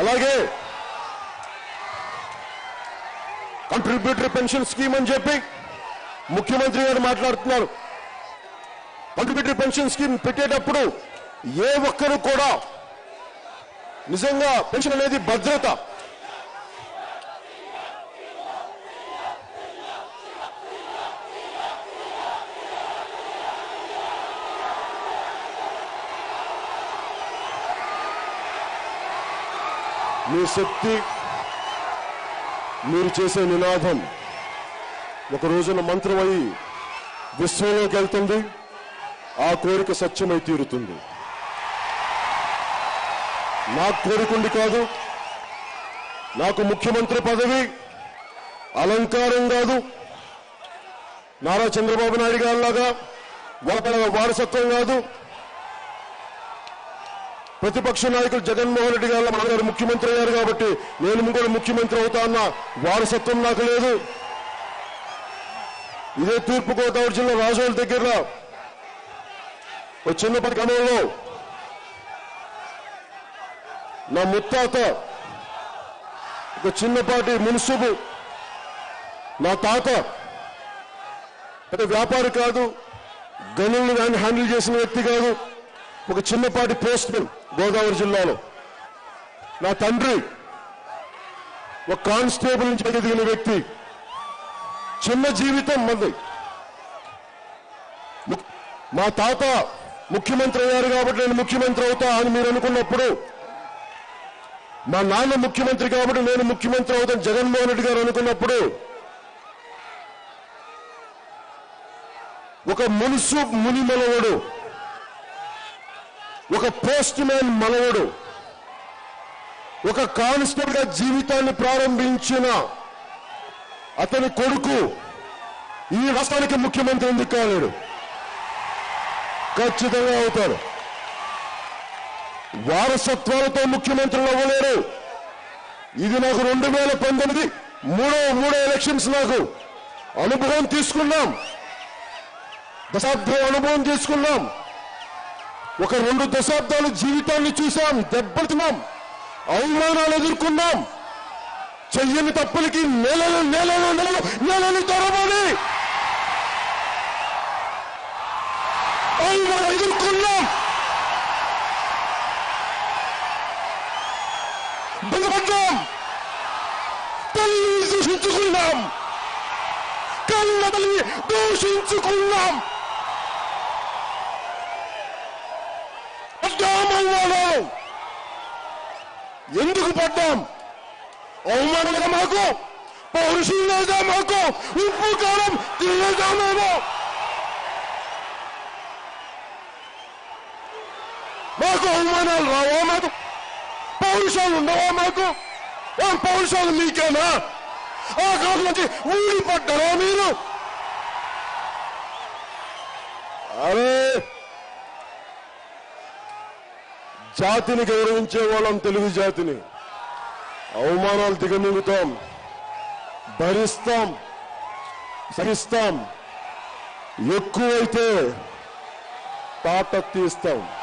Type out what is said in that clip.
అలాగే contributory pension scheme అని చెప్పి ముఖ్యమంత్రి గారు మాట్లాడుతున్నారు. కంట్రిబ్యూటరీ పెన్షన్ స్కీమ్ పెట్టేటప్పుడు ఏ ఒక్కరు కూడా నిజంగా పెన్షన్ అనేది భద్రత మీ శక్తి మీరు చేసే నినాదం ఒక రోజున మంత్రమై విశ్వంలోకి వెళ్తుంది. ఆ కోరిక సత్యమై తీరుతుంది. నాకు కోరికుండి కాదు నాకు ముఖ్యమంత్రి పదవి అలంకారం కాదు. నారా చంద్రబాబు నాయుడు గారిలాగా వారసత్వం కాదు. ప్రతిపక్ష నాయకులు జగన్మోహన్ రెడ్డి గారు మన గారు ముఖ్యమంత్రి అయ్యారు కాబట్టి నేను కూడా ముఖ్యమంత్రి అవుతా వారసత్వం నాకు లేదు. ఇదే తూర్పు గోదావరి జిల్లా రాజోల దగ్గరలో ఒక చిన్నప్పటి క్రమంలో నా ముత్తాత ఒక చిన్నపాటి మున్సుబు నా తాత పెద్ద వ్యాపారి కాదు గనులను హ్యాండిల్ చేసిన వ్యక్తి కాదు. ఒక చిన్నపాటి పోస్ట్ గోదావరి జిల్లాలో. నా తండ్రి ఒక కానిస్టేబుల్ నుంచి ఎదిగిన వ్యక్తి. చిన్న జీవితం మంది. మా తాత ముఖ్యమంత్రి అయ్యారు కాబట్టి నేను ముఖ్యమంత్రి అవుతా అని మీరు అనుకున్నప్పుడు మా నాన్న ముఖ్యమంత్రి కాబట్టి నేను ముఖ్యమంత్రి అవుతాను జగన్మోహన్ రెడ్డి గారు అనుకున్నప్పుడు ఒక మునుసు ముని ఒక పోస్ట్ మ్యాన్ మనవడు ఒక కానిస్టేబుల్గా జీవితాన్ని ప్రారంభించిన అతని కొడుకు ఈ రాష్ట్రానికి ముఖ్యమంత్రి ఎందుకు కాలేడు? ఖచ్చితంగా అవుతారు వారసత్వాలతో ముఖ్యమంత్రులు అవ్వలేరు ఇది నాకు రెండు వేల పంతొమ్మిది మూడో మూడో ఎలక్షన్స్ నాకు అనుభవం తీసుకున్నాం. దశాబ్ద అనుభవం తీసుకున్నాం. ఒక రెండు దశాబ్దాలు జీవితాన్ని చూసాం దెబ్బతిన్నాం అవమానాలు ఎదుర్కొన్నాం. చెయ్యని తప్పులకి నెలలు నెలలు నెలలు నెలలు తరబడి అవమానాలు ఎదుర్కొన్నాం. బలపడ్డాం. తల్లి దూషించుకున్నాం. కళ్ళ తల్లి దూషించుకున్నాం. పడ్డాం ఎందుకు పడ్డాం? అవమానంగా మాకు. పౌరుషం లేదా మాకు. ఉప్పు కాలం తినలేదా మేము. మాకు అవమానాలు రావా మాకు? పౌరుషాలు ఉండవా మాకు? పౌరుషాలు మీకేనా? ఆ కాలం నుంచి ఊడిపడ్డారా మీరు? జాతిని గౌరవించే వాళ్ళం తెలుగు జాతిని. అవమానాలు దిగమింగుతాం. భరిస్తాం. సహిస్తాం. ఎక్కువైతే తాట తీస్తాం.